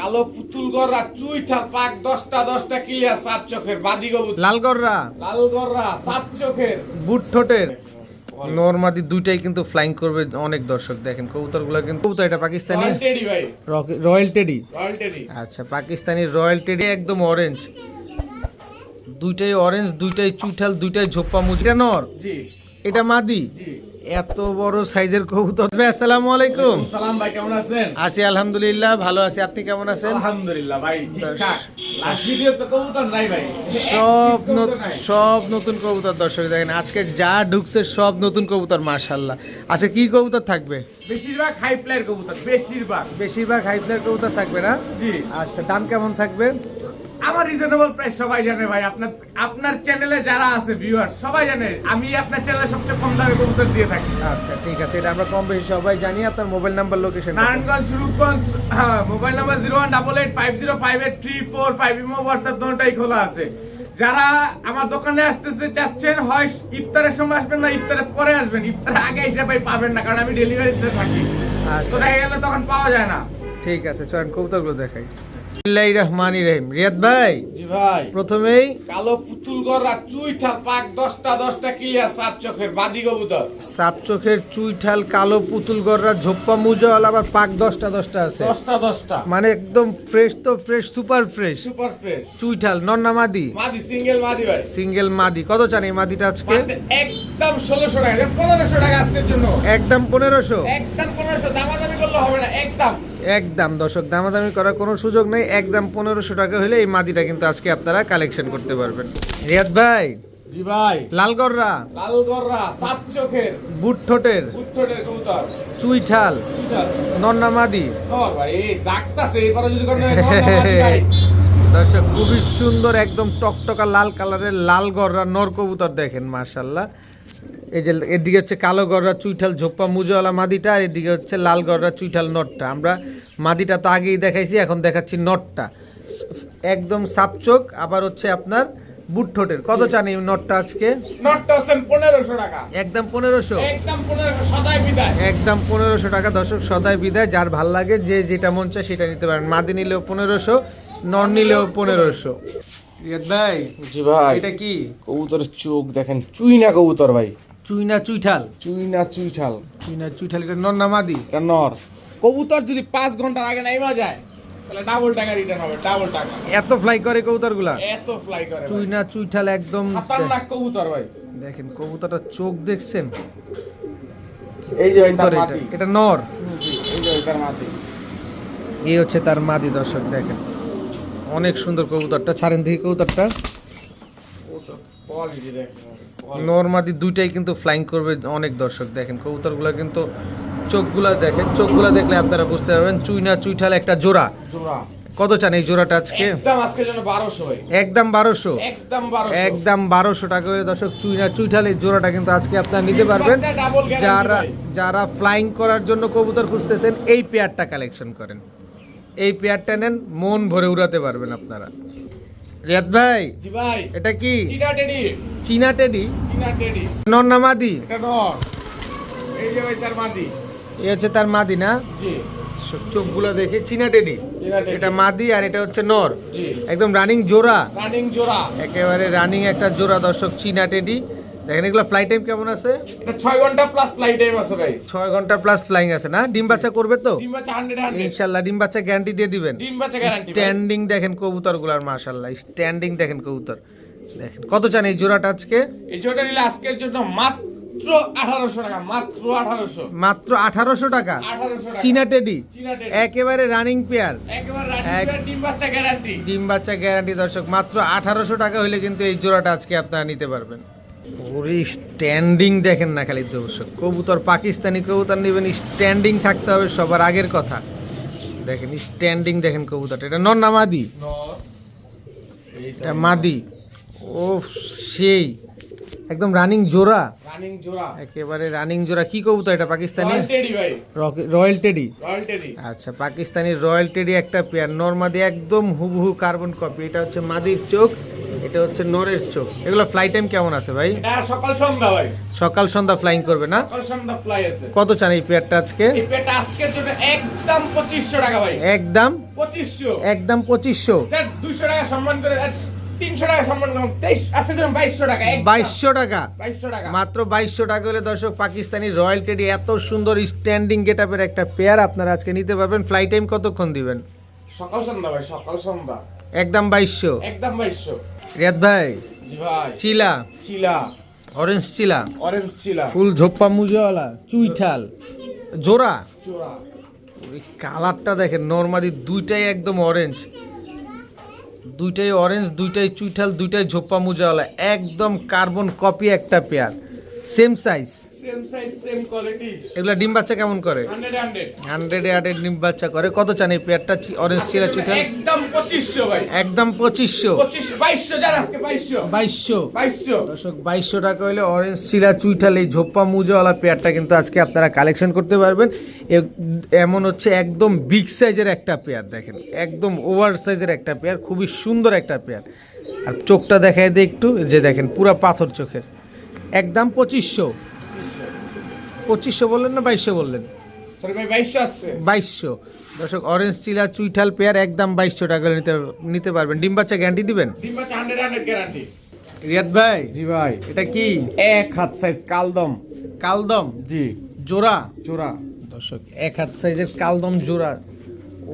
কালো পুতুল গররা চুইঠা পাক দশটা দশটা ক্লিয়ার সাত চোখের বাদি লালগররা লাল গররা সাত চোখের। বুট ঠোঁটের? নর্মাদি দুইটাই কিন্তু ফ্লাইং করবে অনেক দর্শক দেখেন কবুতরগুলো কিন্তু কবুতর এটা পাকিস্তানি? রয়্যাল টেডি ভাই। রয়্যাল টেডি রয়্যাল টেডি আচ্ছা পাকিস্তানি রয়্যাল টেডি একদম অরেঞ্জ দুইটাই অরেঞ্জ দুইটাই চুইঠাল দুইটাই ঝোপ্পা মুজরা। নর? জি। এটা মাদি? জি। এত বড় সাইজের কবুতর। ভাই, আসসালামু আলাইকুম। সালাম ভাই কেমন আছেন? আছি আলহামদুলিল্লাহ ভালো আছি। আপনি কেমন আছেন? আলহামদুলিল্লাহ ভাই ঠিকঠাক। লাস্ট ভিডিও তো কবুতর নাই ভাই। সব। সব নতুন কবুতর দর্শক দেখেন আজকে যা ঢুকছে সব নতুন কবুতর মাশাল্লাহ আচ্ছা কি কবুতর থাকবে? বেশিরভাগ হাই প্লেয়ার কবুতর বেশিরভাগ। বেশিরভাগ হাই ফ্লাইট কবুতর থাকবে না? জি। আচ্ছা দাম কেমন থাকবে? আমার রিজনেবল প্রাইস সবাই জানে ভাই। আপনার আপনার চ্যানেলে যারা আছে ভিউয়ার সবাই জানে আমি আপনার চ্যানেলে সবচেয়ে কম দামে কবুতর দিয়ে থাকি। আচ্ছা ঠিক আছে এটা আমরা কম বেশি সবাই জানি। আপনার mobile number location Narayanganj Rupganj mobile number zero one double eight five zero five eight three four five imo WhatsApp দুটাই খোলা আছে। যারা আমার দোকানে আসতেছে চাচ্ছেন হয় ইফতারের সময় আসবেন না ইফতারের পরে আসবেন। ইফতারের আগে এসে ভাই পাবেন না কারণ আমি ডেলিভারিতে থাকি। তো আচ্ছা দেখা গেলে তখন পাওয়া যায় না। ঠিক আছে চলেন কবুতরগুলো দেখাই। রহিম। রিয়াদ ভাই? জি ভাই। প্রথমেই কালো পুতুল গররা চুইঠা পাক দশটা দশটা ক্লিয়ার সাত চোখের বাদি কবুতর। সাপ চোখের চুইঠাল কালো ঝোপ্পা মুজল আবার পাক দশটা দশটা আছে। দশটা দশটা। মানে একদম ফ্রেশ তো fresh super fresh super fresh চুইঠাল নন্না মাদি? মাদি সিঙ্গেল মাদি ভাই। সিঙ্গেল মাদি। কত চান এই মাদিটা আজকে? একদম ষোলোশো টাকা। পনেরোশো টাকা আজকের জন্য। একদম পনেরোশো? একদম পনেরোশো। দামাদামি করলে হবে না। একদম। একদম দর্শক দামাদামি করার কোনো সুযোগ নেই। একদম পনেরোশো টাকা হলে এই মাদিটা কিন্তু আজকে আপনারা কালেকশন করতে পারবেন। রিয়াদ ভাই জি ভাই। লালগররা লাল সাত চোখের। বুট ঠোঁটের কবুতর। চুইঠাল বুঝাল? নন্না মাদি। ও ভাই ডাকতাছে এবারে যদি কোনো দর্শক খুবই সুন্দর একদম টকটকা লাল কালারের লাল গররা নর কবুতর দেখেন মার্শাল্লাহ এই যে এদিকে হচ্ছে কালো গররা চুইঠাল ঝোপ্পা মুজওয়ালা মাদিটা আর এদিকে হচ্ছে লাল গররা চুইঠাল নটটা। আমরা মাদিটা তো আগেই দেখাইছি এখন দেখাচ্ছি নটটা। একদম সাপচোক আবার হচ্ছে আপনার বুট ঠোঁটের। কত চান এই নটটা আজকে? নটটা হচ্ছেন পনেরোশো টাকা। একদম পনেরোশো? একদম পনেরোশো সদাই বিদায়। একদম পনেরোশো টাকা দর্শক সদাই বিদায়। যার ভালো লাগে যে যেটা মন চায় সেটা নিতে পারেন। মাদি নিলেও পনেরোশো নন নিলেও পনেরোশো। ভাই জি ভাই। এটা কি? কবুতরের চোখ দেখেন চুই না কবুতর ভাই। চুইনা চুইঠাল। চুইনা চুইঠাল। চুইনা চুইঠাল এটা নর না মাদি? এটা নর। কবুতর যদি পাঁচ ঘণ্টার আগে নাইমা যায় তাহলে ডাবল টাকা রিটার্ন হবে ডাবল টাকা। এত ফ্লাই করে কবুতরগুলা এত ফ্লাই করে চুইনা চুইঠাল একদম খতরনাক কবুতর ভাই। দেখেন কবুতরটা চোখ দেখছেন? এই যে তার কবুতর এটা নর। এই যে তার মাটি এই হচ্ছে তার মাদি দর্শক দেখেন। অনেক সুন্দর কবুতরটা ছাড়েন দেখি কবুতরটা। কোয়ালিটি দেখেন। নর মাদি দুইটাই কিন্তু ফ্লাইং করবে অনেক দর্শক। দেখেন কবুতরগুলো কিন্তু চোখগুলা দেখেন চোখগুলা দেখলে আপনারা বুঝতে পারবেন চুইনা চুইঠাল একটা জোড়া। জোড়া। কত চান এই জোড়াটা আজকে? একদম আজকের জন্য বারোশো ভাই। একদম বারোশো? একদম বারোশো। একদম বারোশো টাকা করে দর্শক চুইনা চুইঠাল এই জোড়াটা কিন্তু আজকে আপনারা নিতে পারবেন। যারা যারা ফ্লাইং করার জন্য কবুতর খুঁজতেছেন এই পেয়ারটা কালেকশন করেন। এই পেয়ারটা নেন মন ভরে উড়াতে পারবেন আপনারা। রিয়াদ ভাই জি ভাই। এটা কি? চিনা টেডি। চীনা টেডি? চিনা টেডি। নন্নামাদি এটা নর। এই যে ভাই তার মাদি। এ হচ্ছে তার মাদি না? জি। চোখগুলো দেখে চীনা টেডি। এটা মাদি আর এটা হচ্ছে নর। জি। একদম রানিং জোড়া। রানিং জোড়া। একেবারে রানিং একটা জোড়া দর্শক চীনা টেডি। দেখেন এগুলো ফ্লাইট টাইম কেমন আছে? এটা ছয় ঘণ্টা প্লাস ফ্লাইট টাইম আছে ভাই। ছয় ঘণ্টা প্লাস ফ্লাইং আছে না? ডিম বাচ্চা করবে তো? ডিম বাচ্চা হান্ড্রেড হান্ড্রেড ইনশাল্লাহ ডিম বাচ্চা গ্যারান্টি দিয়ে দিবেন। ডিম বাচ্চা গ্যারান্টি স্ট্যান্ডিং দেখেন কবুতরগুলার মাশাল্লাহ। স্ট্যান্ডিং দেখেন কবুতর। দেখেন কত চান এই জোড়াটা আজকে? এই জোটা নিলে আজকের জন্য মাত্র আঠারোশো টাকা মাত্র আঠারোশো। মাত্র আঠারোশো টাকা? আঠারোশো টাকা। চীনা টেডি চীনা টেডি একেবারে রানিং পেয়ার একেবারে এক- রানিং ডিম বাচ্চা গ্যারান্টি ডিম বাচ্চা গ্যারান্টি দর্শক মাত্র আঠারোশো টাকা হলে কিন্তু এই জোড়াটা আজকে আপনারা নিতে পারবেন। ওরে স্ট্যান্ডিং দেখেন না খালি দর্শক। কবুতর পাকিস্তানি কবুতর নেবেন স্ট্যান্ডিং থাকতে হবে সবার আগের কথা। দেখেন স্ট্যান্ডিং দেখেন কবুতরটা। এটা নর না মাদি? এটা মাদি। ও সেই। একদম রানিং জোড়া। রানিং জোড়া। একেবারে রানিং জোড়া। কি কবুতর এটা Pakistani? Royal teddy royal teddy আচ্ছা পাকিস্তানি রয়্যাল টেডি একটা পেয়ার নর্মাদি একদম হুবহু কার্বন কপি এটা হচ্ছে মাদির চোখ। এটা হচ্ছে নরের চোখ। এগুলো ফ্লাই টাইম কেমন আছে ভাই? এটা সকাল সন্ধ্যা ভাই। সকাল সন্ধ্যা ফ্লাইং করবে না? সকাল সন্ধ্যা ফ্লাই আছে। কত চান এই পেয়ারটা আজকে? এই আজকের জন্য একদম পঁচিশশো টাকা ভাই। একদম? পঁচিশশো। একদম পঁচিশশো? দুইশো টাকা সম্মান করে তিনশো টাকা সম্মান করে তেইশ আজকের জন্য বাইশশো টাকা বাইশশো টাকা? বাইশশো টাকা। মাত্র বাইশশো টাকা হলে দর্শক পাকিস্তানি রয়্যাল টেডি এত সুন্দর স্ট্যান্ডিং গেটআপের একটা পেয়ার আপনারা আজকে নিতে পারবেন। ফ্লাই টাইম কতক্ষণ দিবেন? সকাল সন্ধ্যা ভাই সকাল সন্ধ্যা। একদম বাইশশো। একদম বাইশশো। রিয়াদ ভাই জি ভাই। চিলা। চিলা। অরেঞ্জ চিলা। অরেঞ্জ চিলা। ফুল ঝোপ্পা মুজওয়ালা চুইঠাল। জোড়া? ওই কালারটা দেখেন নর্মালি দুইটাই একদম অরেঞ্জ দুইটাই অরেঞ্জ দুইটাই চুইঠাল দুইটাই ঝোপ্পা মুজাওয়ালা একদম কার্বন কপি একটা pair same size same size same quality এগুলা ডিম বাচ্চা কেমন করে? হান্ড্রেড হান্ড্রেড হান্ড্রেড হান্ড্রেড ডিম বাচ্চা করে। কত চান এই পেয়ারটা? অরেঞ্জ চিলা চুইঠাল একদম পঁচিশশো ভাই। একদম পঁচিশশো। পঁচিশ বাইশশো যার আজকে বাইশশো। বাইশশো। বাইশশো। দর্শক বাইশশো টাকা হলে অরেঞ্জ চিলা চুইঠাল এই ঝোপ্পা মুজওয়ালা পেয়ারটা কিন্তু আজকে আপনারা কালেকশন করতে পারবেন। এমন হচ্ছে একদম বিগ সাইজের একটা পেয়ার দেখেন। একদম ওভার সাইজের একটা পেয়ার খুবই সুন্দর একটা পেয়ার। আর চোখটা দেখায় দিয়ে একটু যে দেখেন পুরা পাথর চোখের। একদম পঁচিশশো। পঁচিশশো বললেন না বাইশশো বললেন? বাইশশো দর্শক অরেঞ্জ চিলা চুইঠাল পেয়ার একদম বাইশশো টাকা নিতে নিতে পারবেন। ডিম বাচ্চা গ্যারান্টি দিবেন? ডিম বাচ্চা হান্ড্রেড হান্ড্রেড গ্যারান্টি রিয়াদ ভাই জি ভাই। এটা কি? এক হাত সাইজ কালদম। কালদম? জি। জোড়া? চোরা দর্শক এক হাত সাইজের কালদম জোড়া।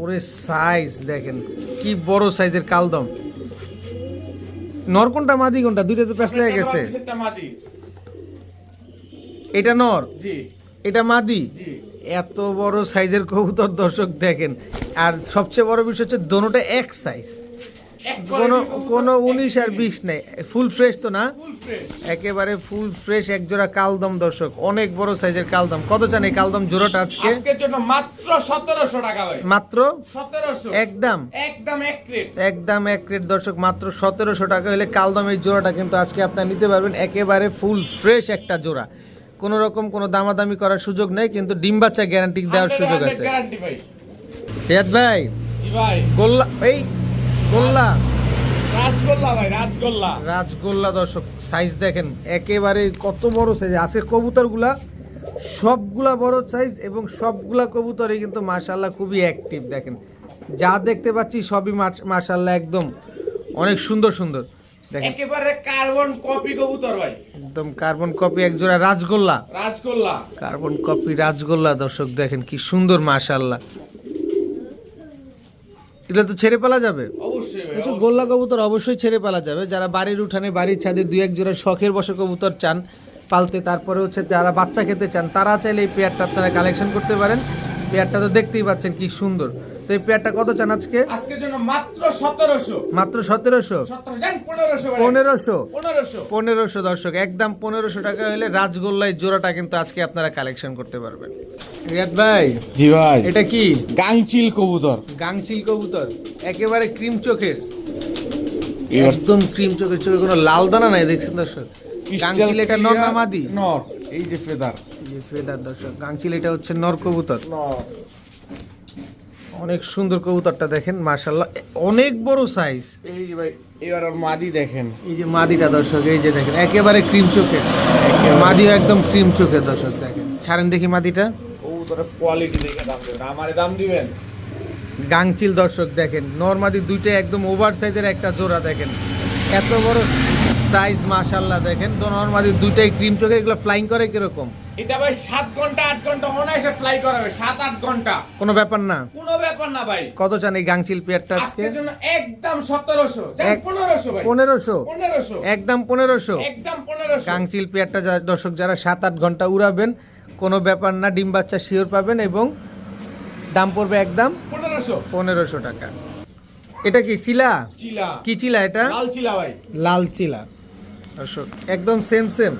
ওরে সাইজ দেখেন কি বড় সাইজের কালদম। নর কোনটা মাদি কোনটা? দুইটা তো প্যাঁচ লেগে গেছে। মাদি। এটা নর? জি। এটা মাদি? এত বড় সাইজের কবুতর দর্শক দেখেন। আর সবচেয়ে বড় বিষয় হচ্ছে দোনোটা এক সাইজ কোনো কোনো উনিশ আর বিশ নেই। ফুল ফ্রেশ তো না? একেবারে ফুল ফ্রেশ এক জোড়া কালদম দর্শক। অনেক বড় সাইজের কালদম। কত চান এই কালদম জোড়াটা আজকে? মাত্র সতেরোশো টাকা মাত্র? সতেরোশো। একদম। একদম এক রেট একদম এক রেট দর্শক মাত্র সতেরোশো টাকা হলে কালদম এই জোড়াটা কিন্তু আজকে আপনারা নিতে পারবেন। একেবারে ফুল ফ্রেশ একটা জোড়া। কোনো রকম কোনো দামাদামি করার সুযোগ নেই কিন্তু ডিম বাচ্চা গ্যারান্টি দেওয়ার সুযোগ আছে। গ্যারান্টি ভাই। গোল্লা এই গোল্লা। রাজগোল্লা দর্শক সাইজ দেখেন একেবারে কত বড় সাইজ আজকে কবুতরগুলা সবগুলা বড় সাইজ এবং সবগুলা কবুতরই কিন্তু মাশাল্লাহ খুবই অ্যাক্টিভ দেখেন। যা দেখতে পাচ্ছি সবই মাশাল্লাহ একদম অনেক সুন্দর সুন্দর। একেবারে কার্বন কপি কবুতর ভাই। একদম কার্বন কপি একজোড়া রাজগোল্লা। রাজগোল্লা। কার্বন কপি রাজগোল্লা দর্শক দেখেন কি সুন্দর মাশাল্লাহ এগুলো তো ছেড়ে পালা যাবে। অবশ্যই গোল্লা কবুতর অবশ্যই ছেড়ে পালা যাবে। যারা বাড়ির উঠানে বাড়ির ছাদে দুই এক জোড়া শখের বসে কবুতর চান পালতে তারপরে হচ্ছে যারা বাচ্চা খেতে চান তারা চাইলে এই পেয়ারটা আপনারা কালেকশন করতে পারেন। পেয়ারটা তো দেখতেই পাচ্ছেন কি সুন্দর। তো এই পেয়ারটা কত চান আজকে? আজকের জন্য মাত্র সতেরোশো। মাত্র সতেরোশো? সতেরো জান পনেরোশো ভাই পনেরোশো? পনেরোশো। পনেরোশো দর্শক একদম পনেরোশো টাকা হলে রাজগোল্লায় জোড়াটা কিন্তু আজকে আপনারা কালেকশন করতে পারবেন। রিয়াদ ভাই জি ভাই। এটা কি? গাংচিল কবুতর। গাংচিল কবুতর একেবারে ক্রিম চোখের। একদম ক্রিম চোখের চোখে কোনো লাল দানা নাই দেখছেন দর্শক? গাংচিল এটা নর না মাদি নর। এই যে ফেদার এই যে ফেদার দর্শক গাংচিল এটা হচ্ছে নর কবুতর। নর। অনেক সুন্দর কবুতরটা দেখেন মাশাল্লাহ অনেক বড় সাইজ এই যে ভাই এবার মাদি দেখেন। এই যে মাদিটা দর্শক এই যে দেখেন একেবারে ক্রিম চোখের মাদিও একদম ক্রিম চোখের দর্শক দেখেন। ছাড়েন দেখি মাদিটা। কবুতরের কোয়ালিটি দেখে দাম দেবেন। আমারে দাম দিবেন? গাংচিল দর্শক দেখেন। নর্মাদি দুইটা একদম ওভার সাইজের একটা জোড়া দেখেন। এত বড় সাইজ মাশাল্লাহ দেখেন। তো নর্মাদি দুইটাই ক্রিম চোখে এগুলো ফ্লাইং করে কীরকম? এটা ভাই সাত ঘণ্টা আট ঘণ্টা অনায়াসে ফ্লাই করাবে সাত আট ঘণ্টা। কোনো ব্যাপার না। কোনো ব্যাপার না ভাই। কত চান এই গাংচিল পেয়ারটা আজকে? আজকের জন্য একদম সতেরোশো। এক- পনেরোশো ভাই। পনেরোশো? পনেরোশো। একদম পনেরোশো? একদম পনেরোশো। গাংচিল পেয়ারটা দর্শক যারা সাত আট ঘণ্টা উড়াবেন কোনো ব্যাপার না ডিম বাচ্চা শিওর পাবেন এবং দাম পড়বে একদম পনেরোশো। পনেরোশো টাকা। এটা কি চিলা? চিলা। কি চিলা এটা? লাল চিলা ভাই। লাল চিলা। দর্শক একদম সেম সেম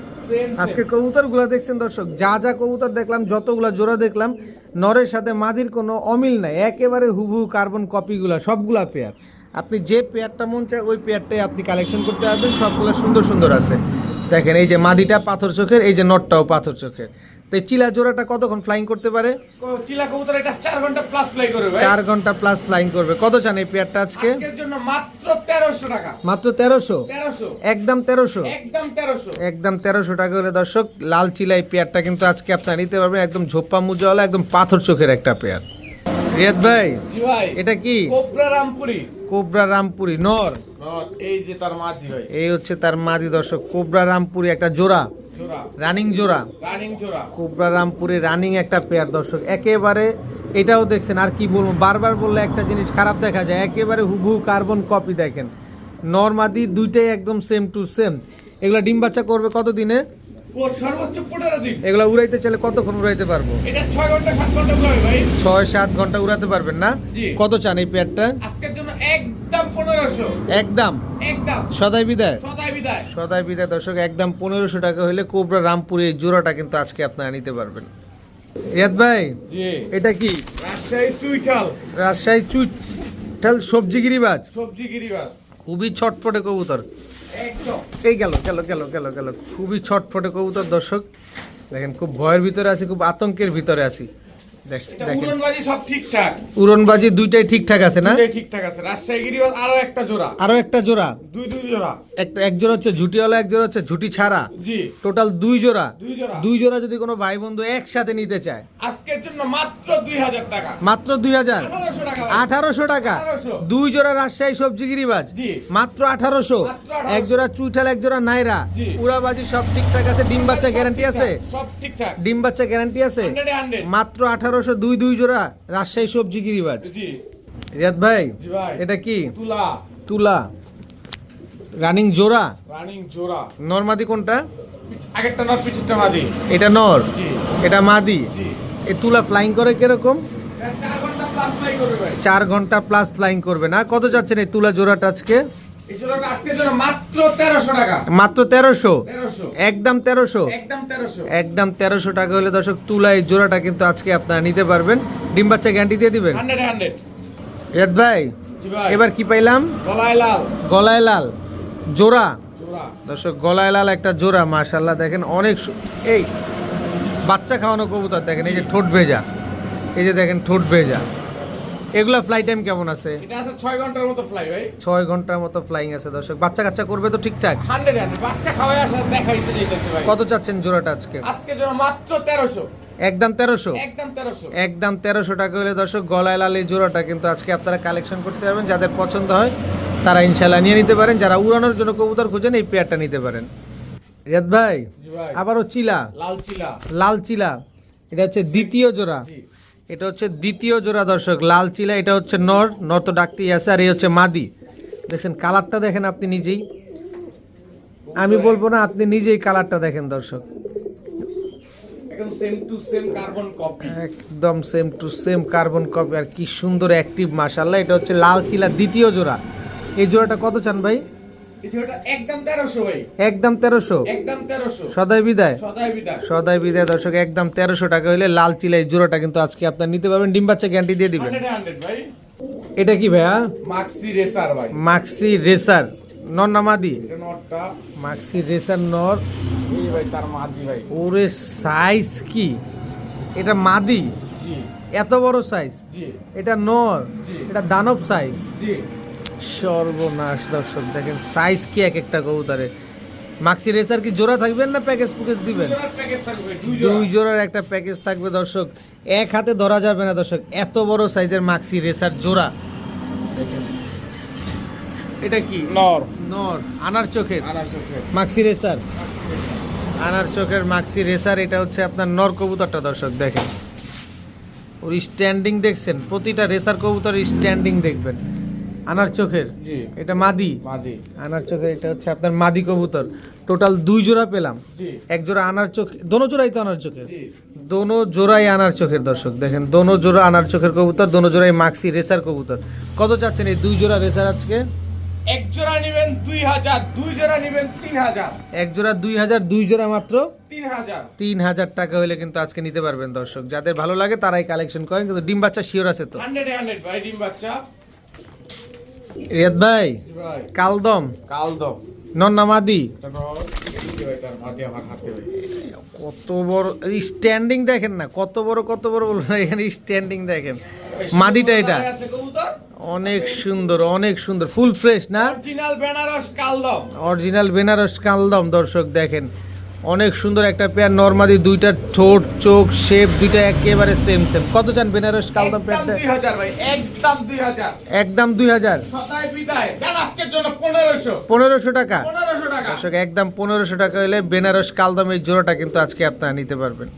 আজকে কবুতরগুলো দেখছেন দর্শক যা যা কবুতর দেখলাম যতগুলা জোড়া দেখলাম নরের সাথে মাদির কোনো অমিল নাই একেবারে হুবহু কার্বন কপিগুলা সবগুলা পেয়ার আপনি যে পেয়ারটা মন চায় ওই পেয়ারটাই আপনি কালেকশন করতে পারবেন সবগুলো সুন্দর সুন্দর আছে। দেখেন এই যে মাদিটা পাথর চোখের এই যে নটটাও পাথর চোখের। তো এই চিলা জোড়াটা কতক্ষণ ফ্লাইং করতে পারে? চিলা কবুতর এটা চার ঘণ্টা প্লাস ফ্লাই করবে ভাই। চার ঘণ্টা প্লাস ফ্লাইং করবে। কত চান এই পেয়ারটা আজকে? আজকের জন্য মাত্র তেরোশো টাকা। মাত্র তেরোশো? তেরোশো। একদম তেরোশো? একদম তেরোশো। একদম তেরোশো টাকা হলে দর্শক লাল চিলাই পেয়ারটা কিন্তু আজকে আপনারা নিতে পারবেন। একদম ঝোপ্পা মুজাওয়ালা একদম পাথর চোখের একটা পেয়ার রিয়াদ ভাই জি ভাই। এটা কি? কোবরা রামপুরি। কোবরা রামপুরি নর। এই যে তার মাঝি ভাই। এই হচ্ছে তার মাদি দর্শক কোবরা রামপুরি একটা জোড়া। রানিং জোড়া। রানিং জোড়া। কোবরা রামপুরি রানিং একটা পেয়ার দর্শক। একেবারে এটাও দেখছেন আর কি বলব বারবার বললে একটা জিনিস খারাপ দেখা যায় একেবারে হুবহু কার্বন কপি দেখেন। নর্মাদি দুইটাই একদম সেম টু সেম এগুলা ডিম বাচ্চা করবে কত দিনে। এগুলা উড়াইতে চাইলে কতক্ষণ উড়াইতে পারব? ছয় সাত ঘণ্টা উড়াতে পারবেন না? কত চান এই পেয়ারটা আজকের একদম পনেরোশো। একদম। একদম। সদাই বিদায়। সদাই বিদায়। সদাই বিদায় দর্শক একদম পনেরোশো টাকা হলে কোবরা রামপুরি জোড়াটা কিন্তু আজকে আপনারা নিতে পারবেন। রিয়াদ ভাই এটা কি? রাজশাহী চুইঠাল। রাজশাহী চুইঠাল সবজি গিরিবাজ সবজি গিরিবাস খুবই ছটফটে কবুতর। এই গেল গেল গেল গেল গেল। খুবই ছটফটে কবুতর দর্শক। দেখেন খুব ভয়ের ভিতরে আছি খুব আতঙ্কের ভিতরে আছি। উড়নবাজি দুইটাই ঠিকঠাক আছে না? একটা জোড়া। হচ্ছে ঝুটিওয়ালা হচ্ছে ঝুটি ছাড়া। টোটাল দুই জোড়া। দুই জোড়া। যদি কোনো একসাথে নিতে চায়। মাত্র দুই হাজার আঠারোশো টাকা দুই জোড়া রাজশাহী সবজি গিরিবাজ মাত্র 1800 এক জোড়া চুইঠাল এক জোড়া নাইরা? উড়াবাজি সব ঠিকঠাক আছে? ডিম বাচ্চা গ্যারান্টি আছে? ডিম বাচ্চা গ্যারান্টি আছে? মাত্র 18 তেরোশো দুই দুই জোড়া রাজশাহী সবজি গিরিবাজ। রিয়াদ ভাই এটা কি? তুলা। তুলা। রানিং জোড়া? রানিং জোড়া। নরমাদি কোনটা? আগেরটা নর মাদি। এটা নর? এটা মাদি? এ তুলা ফ্লাইং করে কীরকম? চার ঘণ্টা প্লাস ফ্লাইং করবে না? কত যাচ্ছেন এই তুলা জোড়াটা আজকে? মাত্র তেরোশো একদম তেরোশো? একদম তেরোশো। টাকা হলে দর্শক তুলা এই জোড়াটা কিন্তু আজকে আপনারা নিতে পারবেন। ডিম বাচ্চা গ্যারান্টি দিয়ে দিবেন? রেড ভাই এবার কি পাইলাম? গলায় লাল। গলায় লাল। জোড়া। জোড়া। দর্শক গলায় লাল একটা জোড়া মার্শাল্লাহ দেখেন অনেক এই বাচ্চা খাওয়ানো কবুতর দেখেন এই যে ঠোঁট ভেজা। এই যে দেখেন ঠোঁট ভেজা। এগুলা ফ্লাই টাইম কেমন আছে? এটা আছে ছয় ঘণ্টার মতো ফ্লাই ভাই। ছয় ঘণ্টার মতো ফ্লাইং আছে দর্শক। বাচ্চা কাচ্চা করবে তো ঠিকঠাক? হান্ড্রেড হান্ড্রেড বাচ্চা খাওয়াই আছে দেখাইতে যাইতেছে ভাই। কত চাচ্ছেন জোড়াটা আজকে? আজকের জন্য মাত্র তেরোশো। একদম তেরোশো? একদম তেরোশো। টাকা হলে দর্শক গলায় লাল এই জোড়াটা কিন্তু আজকে আপনারা কালেকশন করতে পারবেন। যাদের পছন্দ হয় তারা ইনশাল্লাহ নিয়ে নিতে পারেন। যারা উড়ানোর জন্য কবুতর খুঁজেন এই পেয়ারটা নিতে পারেন। রিয়াদ ভাই জি ভাই। আবারও চিলা। লাল চিলা। লাল চিলা। এটা হচ্ছে দ্বিতীয় জোড়া। জি। এটা হচ্ছে দ্বিতীয় জোড়া দর্শক লাল চিলা এটা হচ্ছে নর নর তো ডাকতেই আছে আর এই হচ্ছে মাদি। দেখছেন কালারটা দেখেন আপনি নিজেই। আমি বলব না আপনি নিজেই কালারটা দেখেন দর্শক। একদম same to same carbon copy একদম same to same carbon copy আর কি সুন্দর অ্যাক্টিভ মাশাল্লাহ এটা হচ্ছে লাল চিলা দ্বিতীয় জোড়া। এই জোড়াটা কত চান ভাই? একদম তেরোশো সদাই বিদায়। সদাই বিদায়। দর্শক একদম তেরোশো টাকা লাল চিলা এই জোড়াটা কিন্তু আজকে আপনার নিতে পারবেন। ডিম বাচ্চা গ্যারান্টি দিয়ে দিবেন। এটা কি ভাইয়া? মাক্সি রেসার ভাই। মাক্সি রেসার নর না মাদি? মাক্সি রেসার নর। ওরে সাইজ কি? এটা মাদি? এত বড় সাইজ এটা নর? এটা দানব সাইজ সর্বনাশ দর্শক দেখেন সাইজ কি এক একটা কবুতরে। মাক্সি রেসার কি জোড়া থাকবেন না প্যাকেজ দিবেন? প্যাকেজ থাকবে দুই জোড়ার একটা প্যাকেজ থাকবে দর্শক। এক হাতে ধরা যাবে না দর্শক। এত বড় সাইজের মাক্সি রেসার জোড়া। দেখেন। এটা কি? নর। নর আনার চোখের। মাক্সি রেসার আনার চোখের মাক্সি রেসার এটা হচ্ছে আপনার নর কবুতরটা দর্শক দেখেন। ওর স্ট্যান্ডিং দেখছেন? প্রতিটা রেসার কবুতর স্ট্যান্ডিং দেখবেন। আনার চোখের? এটা মাদি? মাদি। আনার চোখের এটা হচ্ছে আপনার মাদি কবুতর। টোটাল দুই জোড়া পেলাম। এক জোড়া আনার চোখ দোনো জোড়াই তো আনার চোখের? দোনো জোড়াই আনার চোখের দর্শক দেখেন দোনো জোড়া আনার চোখের কবুতর দোনো জোড়াই মাক্সি রেসার কবুতর। কত চাচ্ছেন এই দুই জোড়া রেসার আজকে? এক জোড়া নেবেন দুই হাজার দুই জোড়া নেবেন তিন হাজার। এক জোড়া দুই হাজার দুই জোড়া মাত্র? তিন হাজার। তিন হাজার টাকা হলে কিন্তু আজকে নিতে পারবেন দর্শক। যাদের ভালো লাগে তারাই কালেকশন করেন কিন্তু ডিম বাচ্চা শিওর আছে তো। হান্ড্রেড হান্ড্রেড ভাই ডিম বাচ্চা। রিয়াদ ভাই কালদম। কাল দাও নন্নামাদি কত বড় স্ট্যান্ডিং দেখেন না কত বড় কত বড় বলব না এখানে স্ট্যান্ডিং দেখেন। মাদিটা এটা। অনেক সুন্দর অনেক সুন্দর ফুল ফ্রেশ না? অরিজিনাল বেনারস কালদম। অরিজিনাল বেনারস কালদম দর্শক দেখেন। অনেক সুন্দর একটা পেয়ার নর্মালি দুইটা ঠোঁট চোখ শেপ দুইটা একেবারে সেম সেম কত চান বেনারস কালদম একদম পেয়ারটা দুই হাজার ভাই একদম দুই হাজার। একদম দুই হাজার। বিদায় যান আজকের জন্য পনেরোশো। টাকা। পনেরোশো টাকা। একদম পনেরোশো টাকা হলে বেনারস কালদম এই জোড়াটা কিন্তু আজকে আপনারা নিতে পারবেন।